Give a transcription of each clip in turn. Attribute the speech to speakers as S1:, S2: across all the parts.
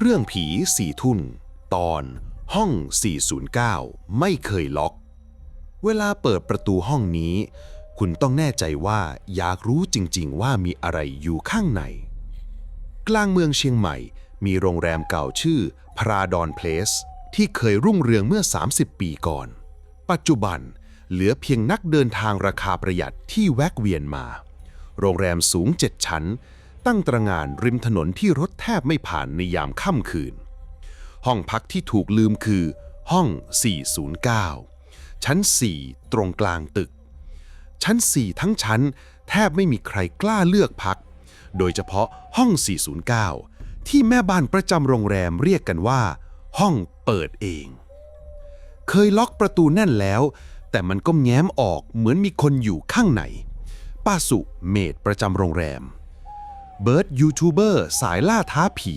S1: เรื่องผีสี่ทุ่น ตอนห้อง 409 ไม่เคยล็อก เวลาเปิดประตูห้องนี้ คุณต้องแน่ใจว่าอยากรู้จริง ๆ ว่ามีอะไรอยู่ข้างใน กลางเมืองเชียงใหม่ มีโรงแรมเก่าชื่อพราดอนเพลสที่เคยรุ่งเรืองเมื่อ 30 ปีก่อน ปัจจุบันเหลือเพียงนักเดินทางราคาประหยัดที่แวะเวียนมา โรงแรมสูง7ชั้น ตั้งตระงานริมถนนที่รถแทบไม่ผ่านในยามค่ำคืน ห้องพักที่ถูกลืมคือ ห้อง 409 ชั้น 4 ตรงกลางตึก ชั้น 4 ทั้งชั้น แทบไม่มีใครกล้าเลือกพัก โดยเฉพาะห้อง 409 ที่แม่บ้านประจำโรงแรมเรียกกันว่า ห้องเปิดเอง เคยล็อกประตูแน่นแล้ว แต่มันก็แง้มออกเหมือนมีคนอยู่ข้างในป้าสุเมดประจำโรงแรม เบิร์ดยูทูบเบอร์สายล่าท้าผี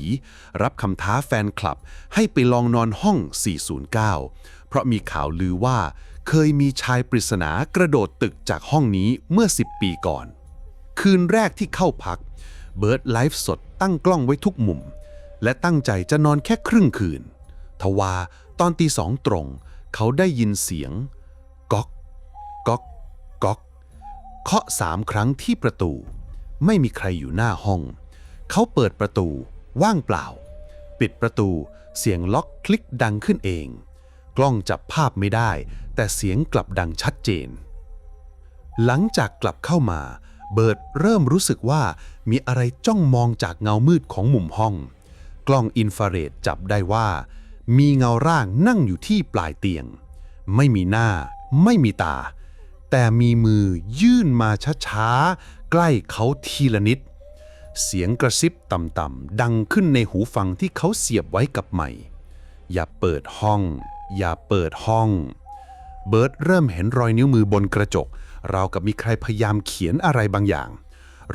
S1: รับคำท้าแฟนคลับ ให้ไปลองนอนห้อง 409 เพราะมีข่าวลือว่า เคยมีชายปริศนากระโดดตึกจากห้องนี้เมื่อ 10 ปีก่อน คืนแรกที่เข้าพัก เบิร์ดไลฟ์สดตั้งกล้องไว้ทุกมุม และตั้งใจจะนอนแค่ครึ่งคืน ทว่าตอนตีสองตรง เขาได้ยินเสียงก๊อกก๊อกก๊อกเคาะสามครั้งที่ประตู ไม่มีใครอยู่หน้าห้อง เขาเปิดประตู ว่างเปล่า ปิดประตู เสียงล็อกคลิกดังขึ้นเอง กล้องจับภาพไม่ได้ แต่เสียงกลับดังชัดเจน หลังจากกลับเข้ามา เบิร์ดเริ่มรู้สึกว่ามีอะไรจ้องมองจากเงามืดของมุมห้อง กล้องอินฟราเรดจับได้ว่า มีเงาร่างนั่งอยู่ที่ปลายเตียง ไม่มีหน้า ไม่มีตา แต่มีมือยื่นมาช้าๆ ใกล้เขาทีละนิด เสียงกระซิบต่ำๆ ดังขึ้นในหูฟังที่เขาเสียบไว้กับไมค์อย่าเปิดห้อง อย่าเปิดห้อง เบิร์ดเริ่มเห็นรอยนิ้วมือบนกระจก ราวกับมีใครพยายามเขียนอะไรบางอย่าง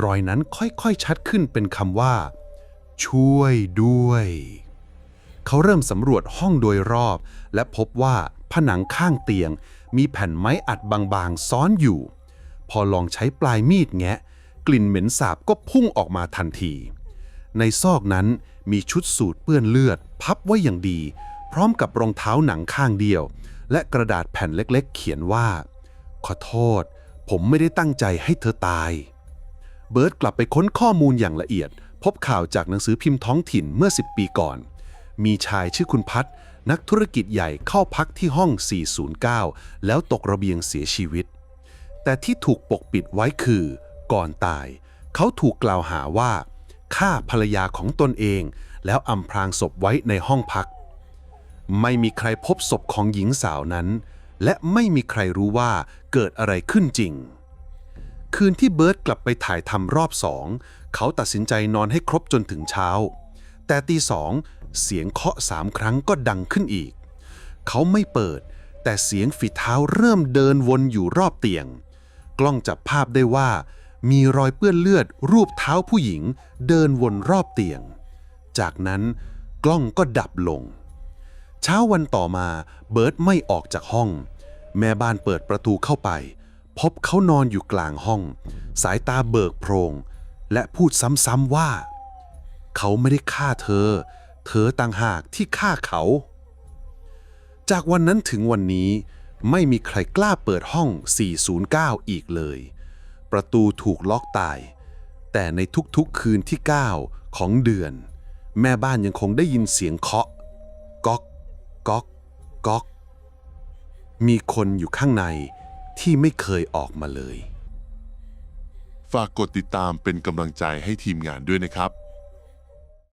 S1: รอยนั้นค่อยๆ ชัดขึ้นเป็นคำว่า ช่วยด้วย เขาเริ่มสำรวจห้องโดยรอบ และพบว่าผนังข้างเตียง มีแผ่นไม้อัดบางๆ ซ้อนอยู่ พอลองใช้ปลายมีดแงะ กลิ่นเหม็นสาบก็พุ่งออกมาทันที ในซอกนั้นมีชุดสูทเปื้อนเลือด พับไว้อย่างดี พร้อมกับรองเท้าหนังข้างเดียว และกระดาษแผ่นเล็กๆ เขียนว่า ขอโทษ ผมไม่ได้ตั้งใจให้เธอตาย เบิร์ดกลับไปค้นข้อมูลอย่างละเอียด พบข่าวจากหนังสือพิมพ์ท้องถิ่นเมื่อ 10 ปีก่อน มีชายชื่อคุณพัฒน์นักธุรกิจใหญ่เข้าพักที่ห้อง 409 แล้วตกระเบียงเสียชีวิต แต่ที่ถูกปกปิดไว้คือ ก่อนตาย เขาถูกกล่าวหาว่าฆ่าภรรยาของตนเอง แล้วอำพรางศพไว้ในห้องพัก ไม่มีใครพบศพของหญิงสาวนั้น และไม่มีใครรู้ว่าเกิดอะไรขึ้นจริง คืนที่เบิร์ตกลับไปถ่ายทำรอบสอง เขาตัดสินใจนอนให้ครบจนถึงเช้า แต่ตีสอง เสียงเคาะสามครั้งก็ดังขึ้นอีก เขาไม่เปิด แต่เสียงฝีเท้าเริ่มเดินวนอยู่รอบเตียง กล้องจับภาพได้ว่า มีรอยเปื้อนเลือดรูปเท้าผู้หญิง เดินวนรอบเตียง จากนั้นกล้องก็ดับลง เช้าวันต่อมาเบิร์ตไม่ออกจากห้อง แม่บ้านเปิดประตูเข้าไป พบเขานอนอยู่กลางห้อง สายตาเบิกโพรง และพูดซ้ำๆว่า เขาไม่ได้ฆ่าเธอ เธอต่างหากที่ฆ่าเขา จากวันนั้นถึงวันนี้ไม่มีใครกล้าเปิดห้อง 409 อีกเลย ประตูถูกล็อกตาย แต่ในทุกๆคืนที่ 9 ของเดือน แม่บ้านยังคงได้ยินเสียงเคาะก๊อกก๊อกก๊อก มีคนอยู่ข้างในที่ไม่เคยออกมาเลย
S2: ฝากกดติดตามเป็นกำลังใจให้ทีมงานด้วยนะครับ